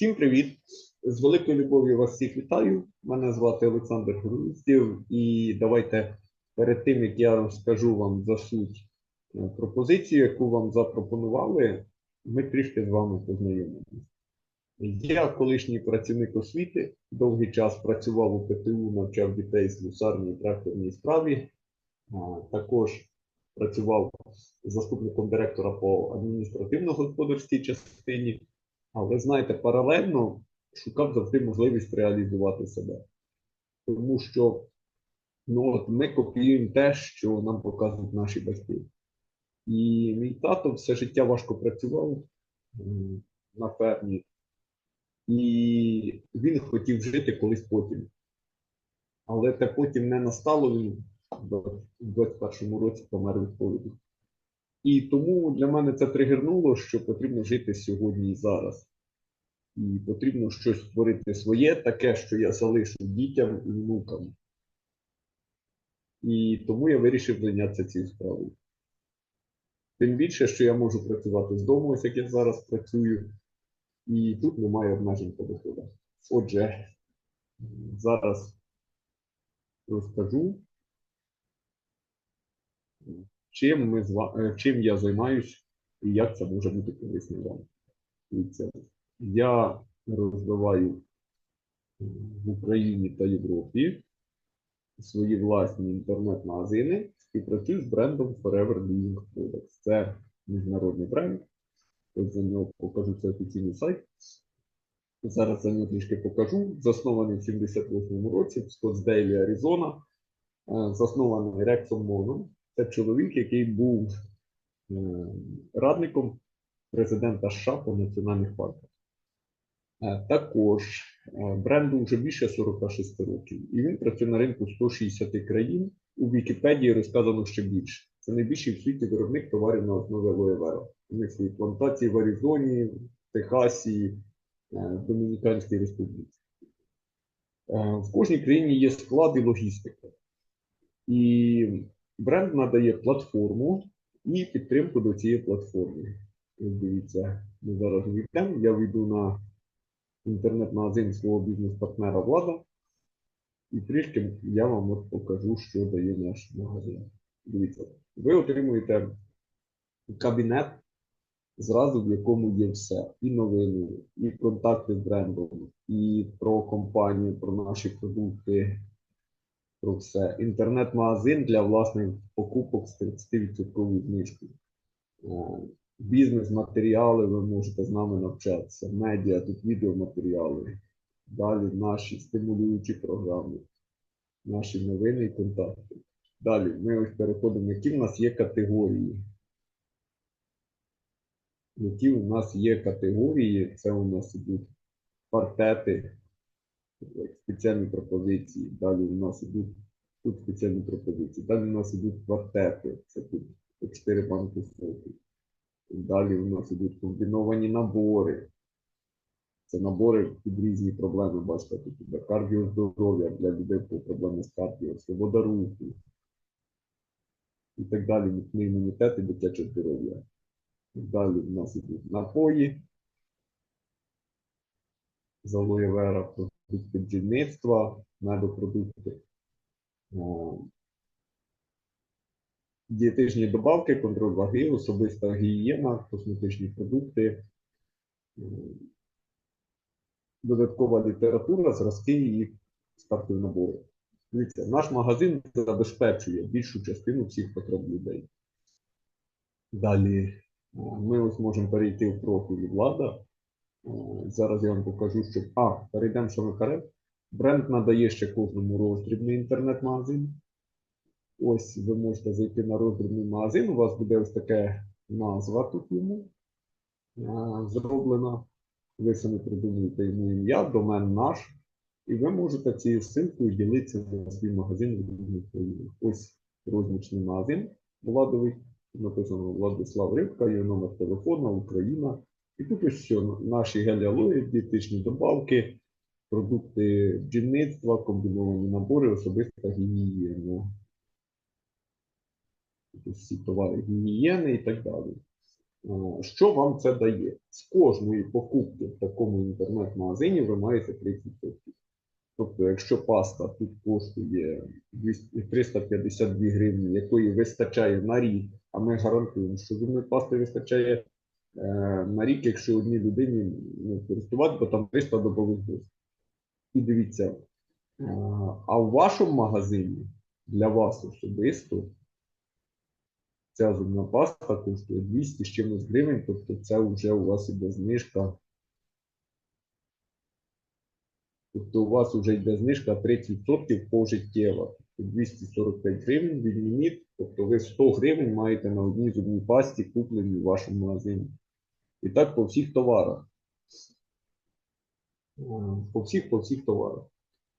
Всім привіт! З великою любов'ю вас всіх вітаю. Мене звати Олександр Груздів, і давайте перед тим, як я розкажу вам за суть е, пропозиції, яку вам запропонували, ми трішки з вами познайомимося. Я колишній працівник освіти, довгий час працював у ПТУ, навчав дітей з слюсарній тракторній справі. Також працював заступником директора по адміністративно-господарській частині. Але знаєте, паралельно шукав завжди можливість реалізувати себе. Тому що ну, от ми копіюємо те, що нам показують наші батьки. І мій тато все життя важко працював на фермі, і він хотів жити колись потім. Але те потім не настало, він в 21-му році помер від ковіду. І тому для мене це тригернуло, що потрібно жити сьогодні і зараз. І потрібно щось створити своє, таке, що я залишу дітям і внукам. І тому я вирішив зайнятися цією справою. Тим більше, що я можу працювати з дому, ось як я зараз працюю, і тут немає обмежень по доходах. Отже, зараз розкажу, чим, ми, е, чим я займаюсь і як це може бути корисно вам. Я розвиваю в Україні та Європі свої власні інтернет-магазини, співпрацюю з брендом Forever Living Products. Це міжнародний бренд. Ось за нього покажу це офіційний сайт. Зараз за нього трішки покажу. Заснований в 78-му році в Скоттсдейлі, Аризона. Е, Заснований Рексом Моном. Це чоловік, який був е, радником президента США по національних парках. Е, Також е, бренду вже більше 46 років, і він працює на ринку 160 країн. У Вікіпедії розказано ще більше. Це найбільший в світі виробник товарів на основі алоє-вера. У них свої плантації в Аризоні, Техасі, Домініканській Республіці. В кожній країні є склад і логістика. І бренд надає платформу і підтримку до цієї платформи. Дивіться, ми зараз увійдемо. Я вийду на інтернет-магазин свого бізнес-партнера Влада. І трішки я вам от покажу, що дає наш магазин. Дивіться, ви отримуєте кабінет, зразу в якому є все. І новини, і контакти з брендом, і про компанію, про наші продукти, про все. Інтернет-магазин для власних покупок з 30% знижкою. Е, Бізнес-матеріали, ви можете з нами навчатися, медіа, тут відеоматеріали. Далі наші стимулюючі програми, наші новини і контакти. Далі ми ось переходимо, які в нас є категорії. Які у нас є категорії, це у нас ідуть квартети, спеціальні пропозиції. Далі у нас ідуть тут спеціальні пропозиції. Далі у нас ідуть квартети, це тут по 4 банки соки. Далі у нас ідуть комбіновані набори. Це набори під різні проблеми, бачите, тут для кардіоздоров'я, для людей по проблемі з кардіо, свобода руху і так далі, міцний імунітет і дитяче здоров'я. Далі в нас ідуть напої, з алоє вера, продукти бджільництва, медопродукти, дієтичні добавки, контроль ваги, особиста гігієна, косметичні продукти, додаткова література, зразки і стартові набори. Дивіться, наш магазин забезпечує більшу частину всіх потреб людей. Далі е, ми ось можемо перейти в профіль влада. Е, Зараз я вам покажу, що. А, перейдемо ще наперед. Бренд надає ще кожному роздрібний інтернет-магазин. Ось ви можете зайти на роздрібний магазин. У вас буде ось таке назва тут йому е, зроблена. Ви самі придумуєте йому ім'я, домен наш. І ви можете цією ссылкою ділитися на свій магазин в різних країнах. Ось рознічний магазин владовий. Написано Владислав Рибка, його номер телефона, Україна. І ось що наші геліалої, дієтичні добавки, продукти бджільництва, комбіновані набори, особиста гігієна. Всі товари гігієни і так далі. Що вам це дає? З кожної покупки в такому інтернет-магазині ви маєте 30%. Тобто, якщо паста тут коштує 352 гривні, якої вистачає на рік, а ми гарантуємо, що зубної пасти вистачає на рік, якщо одній людині ну, користувати, бо там 300 добових доз. І дивіться, е, а в вашому магазині для вас особисто ця зубна паста коштує 200 з чимось гривень, тобто це вже у вас іде знижка. Тобто у вас вже йде знижка 30% пожиттєва. Тобто 245 гривень від ліміт, тобто ви 100 гривень маєте на одній зубній пасті, купленій в вашому магазині. І так по всіх товарах. Е, По всіх, по всіх товарах.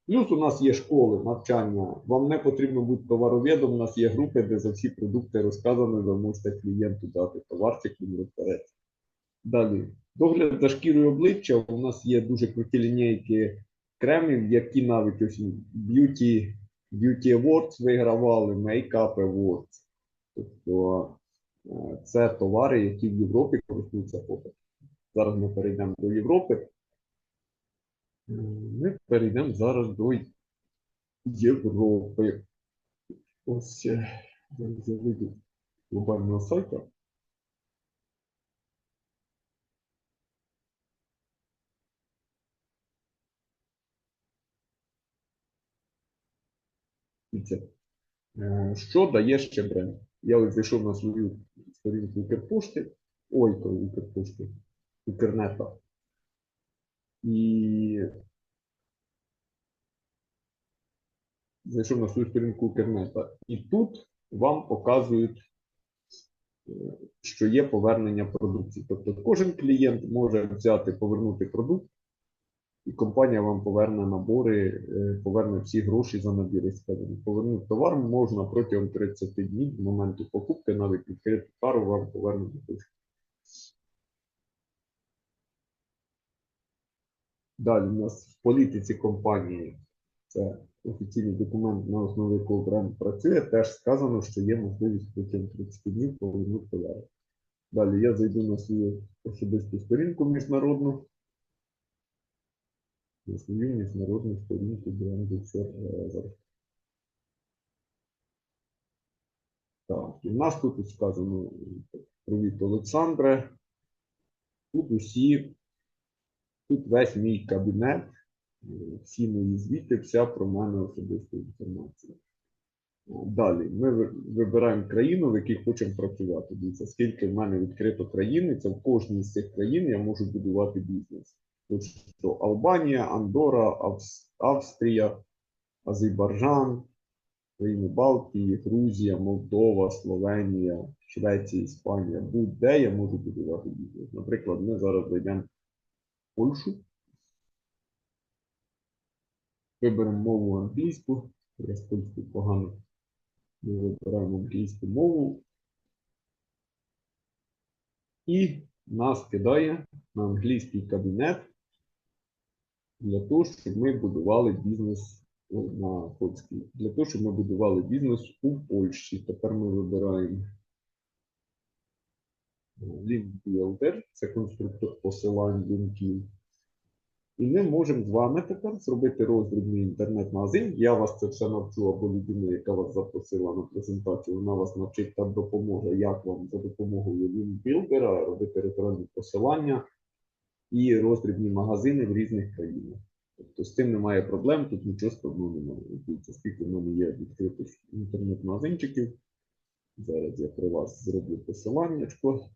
Плюс у нас є школи, навчання. Вам не потрібно бути товаровідом, у нас є групи, де за всі продукти розказано, ви можете клієнту дати товарчик, він розбереться. Далі. Догляд за шкірою обличчя. У нас є дуже круті лінійки кремів, які навіть ось Beauty, Beauty Awards вигравали, Makeup Awards. Тобто це товари, які в Європі користуються попитом. Зараз ми перейдемо до Європи. Е, Ми перейдемо зараз до Європи. Ось е, зараз я вийду глобального сайту. Е, Що дає ще бренд? Я ось зайшов на свою сторінку Укрпошти, ой, то Укрпошти, Укрнета. І зайшов на свою сторінку Укрнета. І тут вам показують, е, що є повернення продукції. Тобто кожен клієнт може взяти, повернути продукт, і компанія вам поверне набори, е, поверне всі гроші за набір скажімо. Повернути товар можна протягом 30 днів з моменту покупки, навіть відкриту тару вам повернуть гроші. Далі у нас в політиці компанії це офіційний документ, на основі якого бренд працює, теж сказано, що є можливість протягом 30 днів повернути товар. Далі я зайду на свою особисту сторінку міжнародну. На свою міжнародну сторінку бренду Forever. Так, і в нас тут сказано Привіт, Олександре. Тут усі, тут весь мій кабінет, всі мої звіти, вся про мене особиста інформація. Далі ми вибираємо країну, в якій хочемо працювати. Дивіться, скільки в мене відкрито країн, і це в кожній з цих країн я можу будувати бізнес. Тобто Албанія, Андора, Авс- Австрія, Азербайджан, країни Балтії, Грузія, Молдова, Словенія, Швеція, Іспанія. Будь-де я можу будувати бізнес. Наприклад, ми зараз зайдемо в Польщу. Виберемо мову англійську. Я з польською погано. Ми вибираємо англійську мову. І нас кидає на англійський кабінет для того, щоб ми будували бізнес на польській. Для того, щоб ми будували бізнес у Польщі. Тепер ми вибираємо Link Builder, це конструктор посилань лінків. І ми можемо з вами тепер зробити роздрібний інтернет-магазин. Я вас це все навчу або людина, яка вас запросила на презентацію, вона вас навчить та допоможе, як вам за допомогою лінкбілдера робити референтні посилання і роздрібні магазини в різних країнах. Тобто з цим немає проблем, тут нічого складного немає. Дивіться, скільки в мене є відкритих інтернет-магазинчиків. Зараз я при вас зроблю посиланнячко.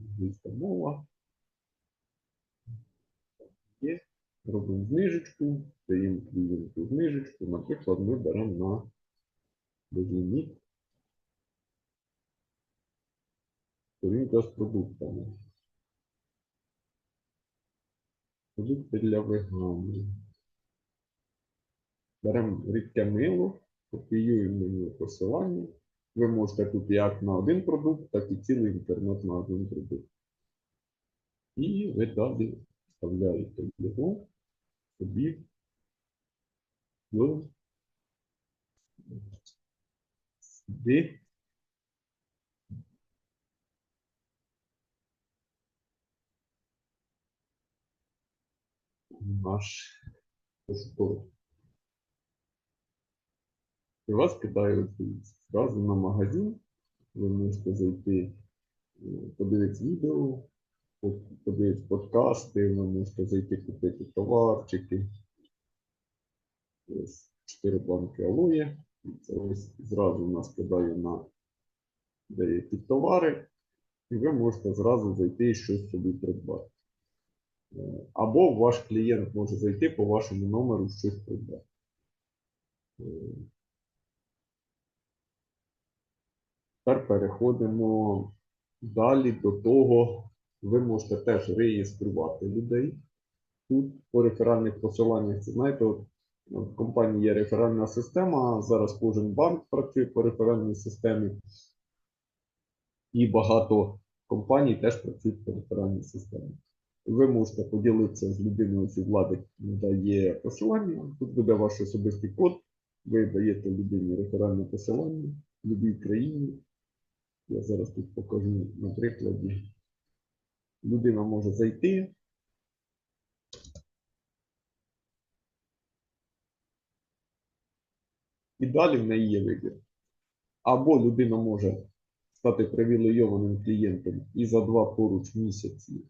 Англійська мова. Є. Робимо знижечку, даємо клієнту знижечку. Наприклад, ми беремо на безліміт. Сторінка з продуктами. Продукти для веганів. Беремо рідке мило, копіюємо мені посилання. Ви можете тут як на один продукт, так і цілий інтернет-магазин продукт. І ви далі вставляєте його собі в сюди. Наш пошуковик. І вас кидає зразу на магазин. Ви можете зайти, е, подивитися відео, по- подивитися подкасти, ви можете зайти купити товарчики. Ось 4 банки алоє. Це ось зразу нас кидає на деякі товари, і ви можете зразу зайти і щось собі придбати. Або ваш клієнт може зайти по вашому номеру щось придбати. Е, Тепер переходимо далі до того, ви можете теж реєструвати людей. Тут по реферальних посиланнях, це знаєте, в компанії є реферальна система, зараз кожен банк працює по реферальній системі. І багато компаній теж працюють по реферальній системі. Ви можете поділитися з людиною, цю влади дає посилання. Тут буде ваш особистий код. Ви даєте людині реферальне посилання в будь-якій країні. Я зараз тут покажу на прикладі. Людина може зайти. І далі в неї є вибір. Або людина може стати привілейованим клієнтом і за два поруч місяці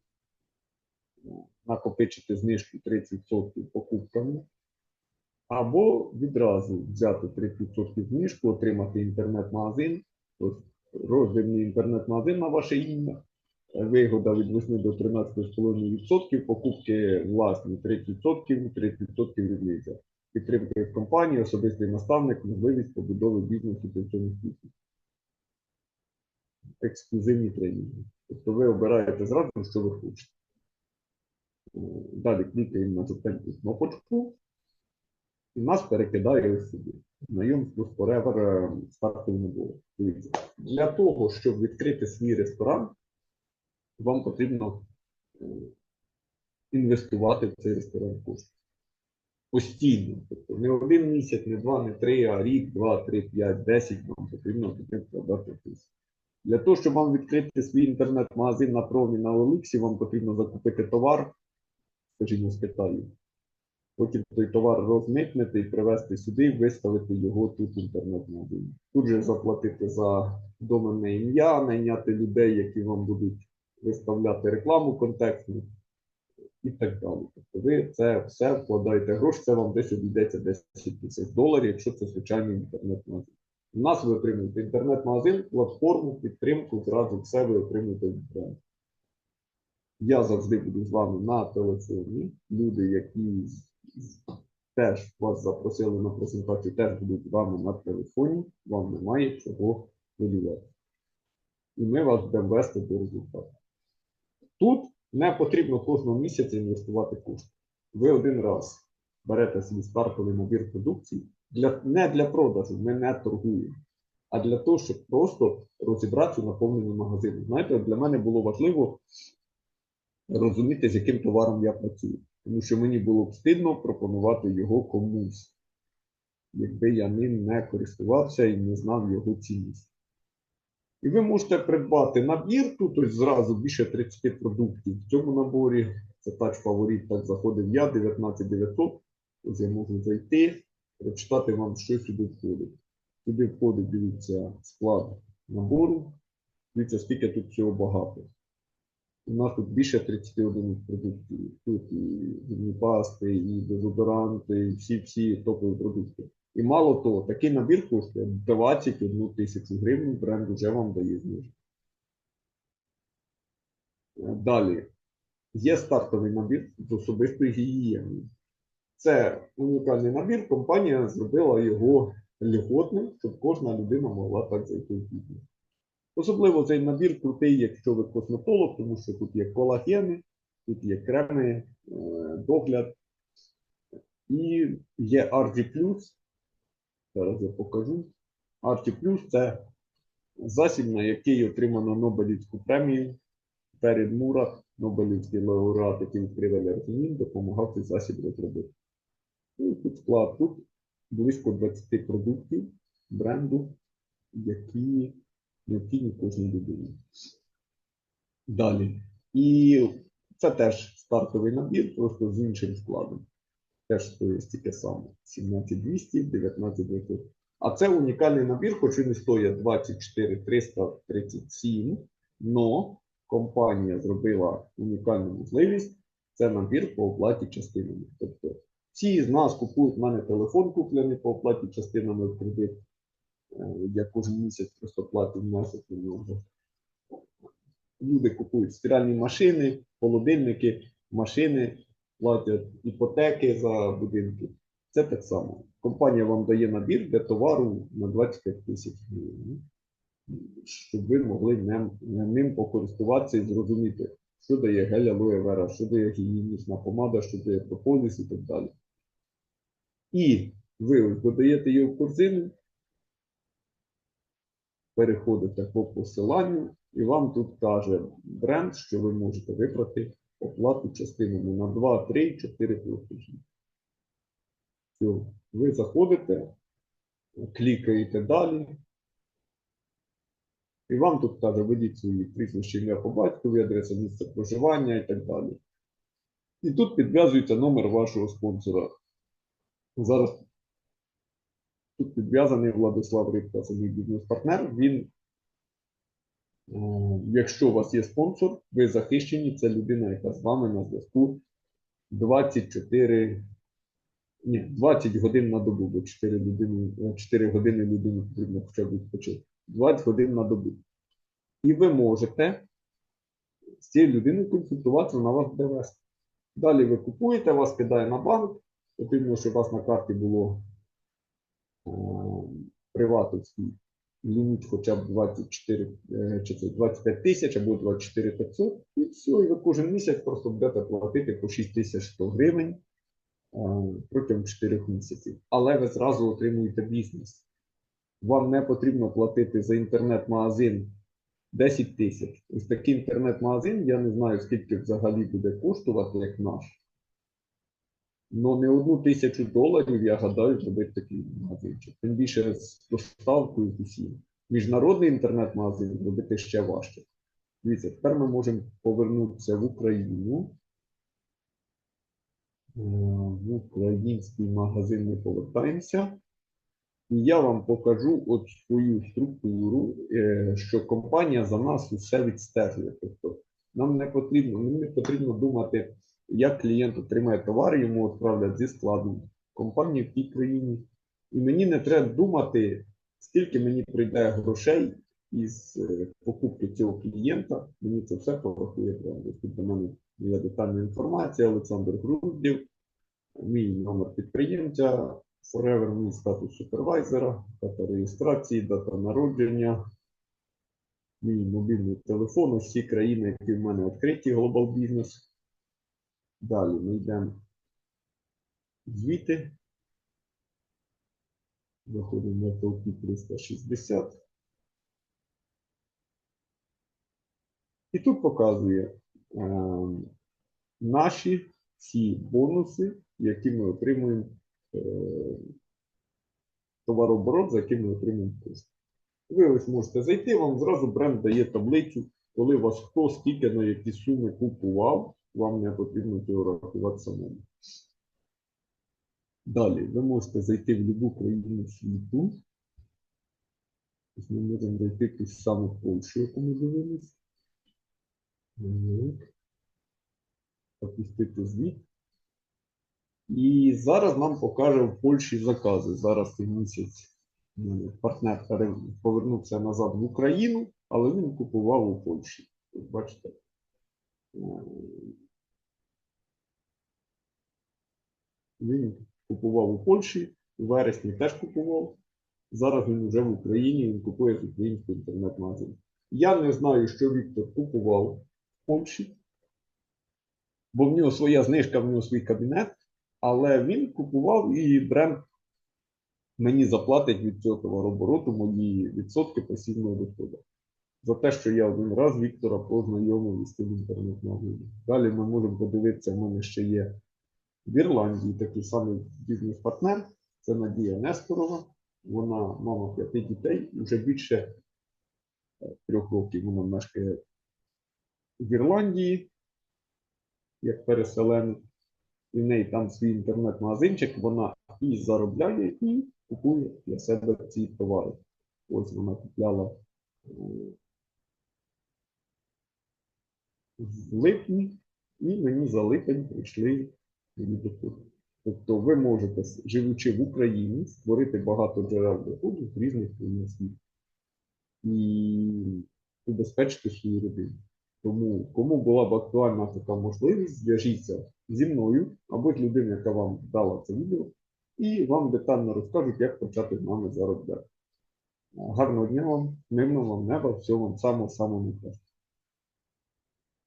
накопичити знижку 30% покупками, або відразу взяти 30% знижку, отримати інтернет-магазин, ось роздільний інтернет-магазин на ваше ім'я, вигода від 8 до 13,5%, покупки власні 30%, 30% різниця. Підтримка від компанії, особистий наставник, можливість побудови бізнесу цьому світі. Ексклюзивні тренінги. Тобто ви обираєте зразу, що ви хочете. Далі клікаємо на жовтеньку кнопочку, і нас перекидає ось сюди. Знайомство з Forever е, стартовим набором. Дивіться, для того, щоб відкрити свій ресторан, вам потрібно е, інвестувати в цей ресторан кошти. Постійно. Тобто не один місяць, не два, не три, а рік, два, три, п'ять, десять вам потрібно туди вкладати тисяч. Для того, щоб вам відкрити свій інтернет-магазин на промі на Олексі, вам потрібно закупити товар, скажімо, з Китаю. Потім той товар розмитнити привезти сюди, виставити його тут в інтернет-магазині. Тут же заплатити за доменне ім'я, найняти людей, які вам будуть виставляти рекламу контекстну і так далі. Тобто ви це все вкладаєте гроші, це вам десь обійдеться 10 тисяч доларів, якщо це звичайний інтернет-магазин. У нас ви отримуєте інтернет-магазин, платформу, підтримку, зразу все ви отримуєте від бренду. Я завжди буду з вами на телефоні. Люди, які теж вас запросили на презентацію, теж будуть з вами на телефоні, вам немає чого хвилювати. І ми вас будемо вести до результату. Тут не потрібно кожного місяця інвестувати кошти. Ви один раз берете свій стартовий набір продукції для, не для продажу, ми не торгуємо, а для того, щоб просто розібратися у наповненні магазину. Знаєте, для мене було важливо розуміти, з яким товаром я працюю. Тому що мені було б стидно пропонувати його комусь, якби я ним не користувався і не знав його цінність. І ви можете придбати набір, тут ось зразу більше 30 продуктів в цьому наборі. Це тач фаворит, так заходив я, 19900. Ось я можу зайти, прочитати вам, що сюди входить. Сюди входить, дивіться, склад набору. Дивіться, скільки тут всього багато. У нас тут більше 31 продуктів. Тут і зубні пасти, і дезодоранти, і всі-всі топові продукти. І мало того, такий набір коштує 21 тисячу гривень, бренд вже вам дає знижку. Далі. Є стартовий набір з особистої гігієни. Це унікальний набір, компанія зробила його льготним, щоб кожна людина могла так зайти в бізнес. Особливо цей набір крутий, якщо ви косметолог, тому що тут є колагени, тут є креми, е, догляд. І є RG+. Зараз я покажу. RG+, це засіб, на який отримано Нобелівську премію. Перед Мурат, Нобелівський лауреат, який відкрив алергінін, допомагав цей засіб розробити. Ну, і тут склад, тут близько 20 продуктів бренду, які необхідні кожній людині. Далі. І Це теж стартовий набір, просто з іншим складом. Теж стоїть тільки саме 17200, 19900. А це унікальний набір, хоч він і стоїть 24 337, но компанія зробила унікальну можливість. Це набір по оплаті частинами. Тобто всі з нас купують в мене телефон куплений по оплаті частинами в кредит. Е, Я кожен місяць просто внесок на нього. Люди купують стиральні машини, холодильники, машини, платять іпотеки за будинки. Це так само. Компанія вам дає набір для товару на 25 тисяч гривень, щоб ви могли ним, ним покористуватися і зрозуміти, що дає гель алоє вера, що дає гігієнічна помада, що дає прополіс і так далі. І ви ось додаєте його в корзину, переходите по посиланню, і вам тут каже бренд, що ви можете вибрати оплату частинами на 2, 3, 4 платежі. Ви заходите, клікаєте далі. І вам тут каже, введіть свої прізвище ім'я по батькові, адреса місця проживання і так далі. І тут підв'язується номер вашого спонсора. Зараз тут підв'язаний Владислав Рибка, це мій бізнес-партнер. Він, е, якщо у вас є спонсор, ви захищені, це людина, яка з вами на зв'язку 24, ні, 20 годин на добу, бо 4, людини, 4 години людині потрібно хоча б відпочити. 20 годин на добу. І ви можете з цією людиною консультуватися, вона вас вести. Далі ви купуєте, вас кидає на банк. Потрібно, щоб у вас на карті було е, приватовський ліміт хоча б 24, е, чи це 25 тисяч або 24 500. І все, і ви кожен місяць просто будете платити по 6100 гривень е, протягом 4 місяців. Але ви зразу отримуєте бізнес. Вам не потрібно платити за інтернет-магазин 10 тисяч. Ось такий інтернет-магазин, я не знаю, скільки взагалі буде коштувати, як наш. Но не одну тисячу доларів, я гадаю, зробити такий магазинчик. Тим більше з доставкою усім. Міжнародний інтернет-магазин зробити ще важче. Дивіться, тепер ми можемо повернутися в Україну. Е, В український магазин ми повертаємося. І я вам покажу от свою структуру, е, що компанія за нас усе відстежує. Тобто нам не потрібно, не потрібно думати, як клієнт отримає товар, йому відправлять зі складу компанії в тій країні. І мені не треба думати, скільки мені прийде грошей із е, покупки цього клієнта. Мені це все порахує. Тут до мене є детальна інформація, Олександр Груздів, мій номер підприємця, Forever мій статус супервайзера, дата реєстрації, дата народження, мій мобільний телефон, всі країни, які в мене відкриті, Global Business. Далі ми йдемо звіти. Заходимо на толпі 360. І тут показує е, наші всі бонуси, які ми отримуємо е, товарооборот, за який ми отримуємо кошти. Ви ось можете зайти, вам зразу бренд дає таблицю, коли вас хто скільки на які суми купував, вам не потрібно цього рахувати самому. Далі, ви можете зайти в будь-яку країну світу. Ось Ми можемо зайти ту ж саму Польщу, яку ми дивились. Запустити звіт. І зараз нам покаже в Польщі закази. Зараз цей місяць партнер повернувся назад в Україну, але він купував у Польщі. Бачите. Е, Він купував у Польщі, у вересні теж купував. Зараз він вже в Україні, він купує з українського інтернет-магазину. Я не знаю, що Віктор купував в Польщі, бо в нього своя знижка, в нього свій кабінет, але він купував і бренд мені заплатить від цього товарообороту мої відсотки пасивного доходу. За те, що я один раз Віктора познайомив із цим інтернет-магазином. Далі ми можемо подивитися, в мене ще є в Ірландії такий самий бізнес-партнер. Це Надія Несторова. Вона мама п'яти дітей, вже більше е, трьох років вона мешкає в Ірландії. як переселенець, і в неї там свій інтернет-магазинчик, вона і заробляє, і купує для себе ці товари. Ось вона купляла е, в липні, і мені за липень прийшли. Тобто ви можете, живучи в Україні, створити багато джерел доходу з різних країн світу і убезпечити свою родину. Тому кому була б актуальна така можливість, зв'яжіться зі мною або з людиною, яка вам дала це відео, і вам детально розкажуть, як почати з нами заробляти. Гарного дня вам, мирного вам неба, всього вам самого самого найкращого.